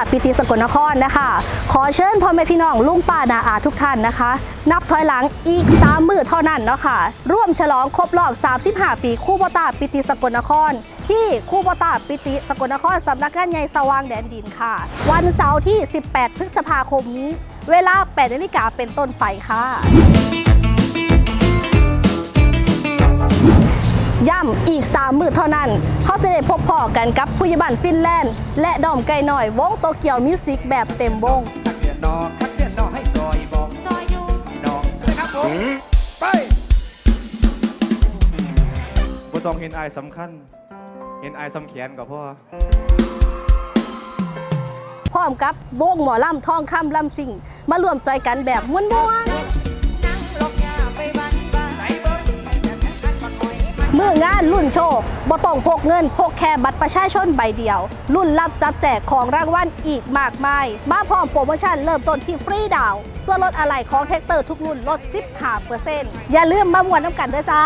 บตาปิติสกลนครนะคะ ขอเชิญพ่อแม่พี่น้องลุงป้านาอาทุกท่านนะคะ นับถอยหลังอีก 3 มือเท่านั้นเนาะค่ะ ร่วมฉลองครบรอบ 35 ปีคู่บตาปิติสกลนคร ที่คู่บตาปิติสกลนครสำนักงานใหญ่สว่างแดนดินค่ะ วันเสาร์ที่ 18 พฤษภาคมนี้ เวลา8นาฬิกาเป็นต้นไปค่ะ ย่ำอีก 3 มือเท่านั้นเขาจะได้พบพ่อกันกับผู้ยบันฟินแลนด์ และดอมไก่หน่อยวงโตเกียวมิวสิกแบบเต็มวงทักเดือนนอทักเดือนนอให้ซอยบอกซอยอยู่นองใช่ครับผมไปบ่ต้องเห็นอายสำคัญ เห็นอายสำแขนกับพ่อพร้อมกับวงหมอลำทองคำลำสิงมารวมใจกันแบบม้วน มื่องานรุ่นโชคบ่ต้องพกเงินพกแค่บัตรประชาชนใบเดียว รุ่นรับจับแจกของรางวัลอีกมากมาย มาพร้อมโปรโมชั่นเริ่มต้นที่ฟรีดาวน์ส่วนลดอะไหล่ของแท็กเตอร์ทุกรุ่นลด 15%อย่าลืมมามวนน้ำกันด้อจ้า